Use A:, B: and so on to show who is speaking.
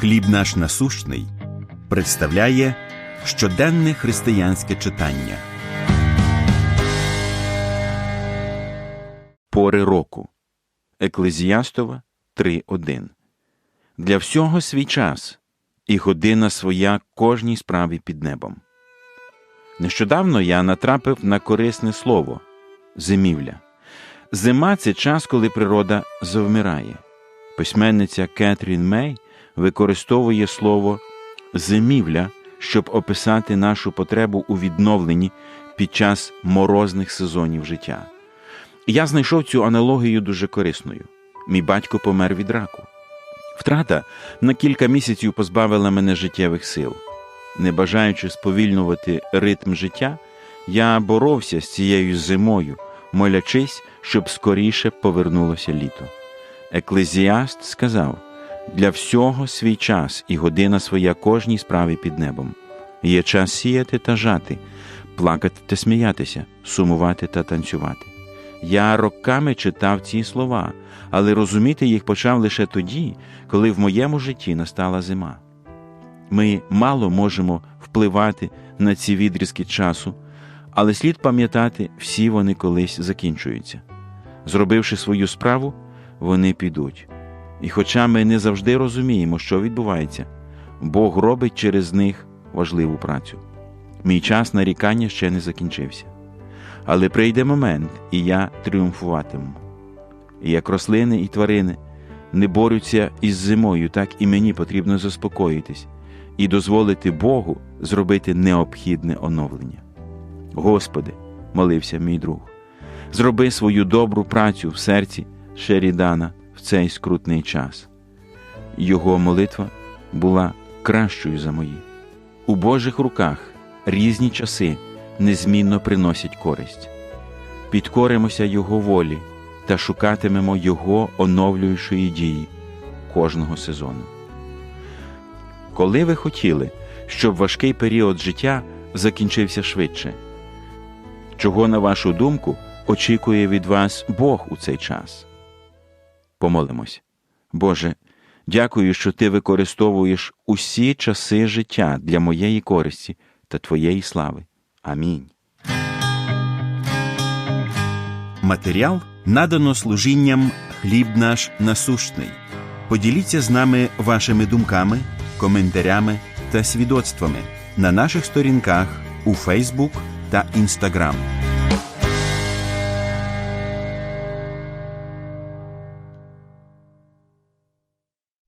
A: Хліб наш насущний представляє щоденне християнське читання. Пори року. Еклезіастова 3.1. Для всього свій час і година своя кожній справі під небом. Нещодавно я натрапив на корисне слово зимівля. Зима це час, коли природа завмирає. Письменниця Кетрін Мей використовує слово зимівля, щоб описати нашу потребу у відновленні під час морозних сезонів життя. Я знайшов цю аналогію дуже корисною. Мій батько помер від раку. Втрата на кілька місяців позбавила мене життєвих сил. Не бажаючи сповільнювати ритм життя, я боровся з цією зимою, молячись, щоб скоріше повернулося літо. Еклезіаст сказав для всього свій час і година своя кожній справі під небом. Є час сіяти та жати, плакати та сміятися, сумувати та танцювати. Я роками читав ці слова, але розуміти їх почав лише тоді, коли в моєму житті настала зима. Ми мало можемо впливати на ці відрізки часу, але слід пам'ятати, всі вони колись закінчуються. Зробивши свою справу, вони підуть. І хоча ми не завжди розуміємо, що відбувається, Бог робить через них важливу працю. Мій час нарікання ще не закінчився. Але прийде момент, і я тріумфуватиму. І як рослини і тварини не борються із зимою, так і мені потрібно заспокоїтись і дозволити Богу зробити необхідне оновлення. Господи, молився мій друг, зроби свою добру працю в серці Шерідана в цей скрутний час. Його молитва була кращою за мої. У Божих руках різні часи незмінно приносять користь. Підкоримося Його волі та шукатимемо Його оновлюючої дії кожного сезону. Коли ви хотіли, щоб важкий період життя закінчився швидше, чого, на вашу думку, очікує від вас Бог у цей час? Помолимось. Боже, дякую, що Ти використовуєш усі часи життя для моєї користі та Твоєї слави. Амінь. Матеріал надано служінням хліб наш насущний. Поділіться з нами вашими думками, коментарями та свідоцтвами на наших сторінках у Фейсбук та Інстаграм.